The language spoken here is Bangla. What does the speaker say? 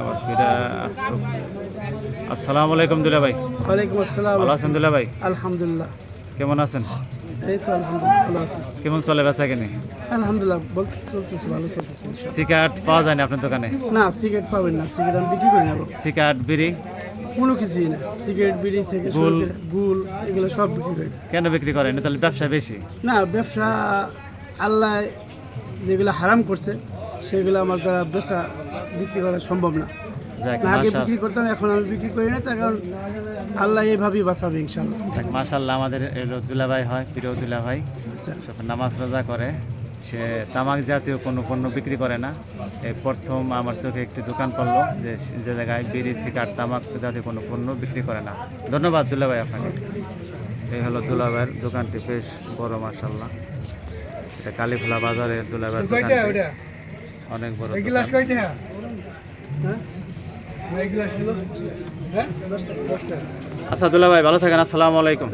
আবার ফিরা আসসালামু আলাইকুম দুলা ভাই। ওয়ালাইকুম আসসালাম। ভালো আছেন দুলা ভাই? আলহামদুলিল্লাহ। কেমন আছেন? এই তো আলহামদুলিল্লাহ ভালো আছি। কেমন চলে বেচা কিনে? আলহামদুলিল্লাহ বলতে চলতেছে ভালো চলতেছে সিগারেট পাওয়া যায় না আপনার দোকানে? না সিগারেট পাবেন না সিগারেট আমি বিক্রি করি না সিগারেট বিড়ি? কোনো কিছুই না সিগারেট বিড়ি থেকে গুল। গুল এগুলো সব বিক্রি করি। কেন বিক্রি করেন? তাহলে ব্যবসা বেশি। না ব্যবসা আল্লাহ যেগুলো হারাম করছে সেগুলো আমার দ্বারা বেচা বিক্রি করা সম্ভব না। আগে বিক্রি করতাম এখন আমি বিক্রি করি না তার কারণ আল্লাহ এইভাবেই বাঁচাবে ইনশাল্লাহ মাশাল্লাহ আমাদের এলো দুলা ভাই হয় প্রিয় দুলা ভাই আচ্ছা। নামাজ রোজা করে সে তামাক জাতীয় কোনো পণ্য বিক্রি করে না। এই প্রথম আমার চোখে একটি দোকান পড়ল যে যে জায়গায় বিড়ি সিগারেট তামাক জাতীয় কোনো পণ্য বিক্রি করে না। ধন্যবাদ দুলা ভাই আপনাকে। এই হলো দুলা ভাইয়ের দোকানটি বেশ বড় মার্শাল্লাহ এটা কালীফুলা বাজারের দুলা ভাইয়ের অনেক বড় দোকান। আচ্ছা দুলা ভাই ভালো থাকেন আসসালামু আলাইকুম।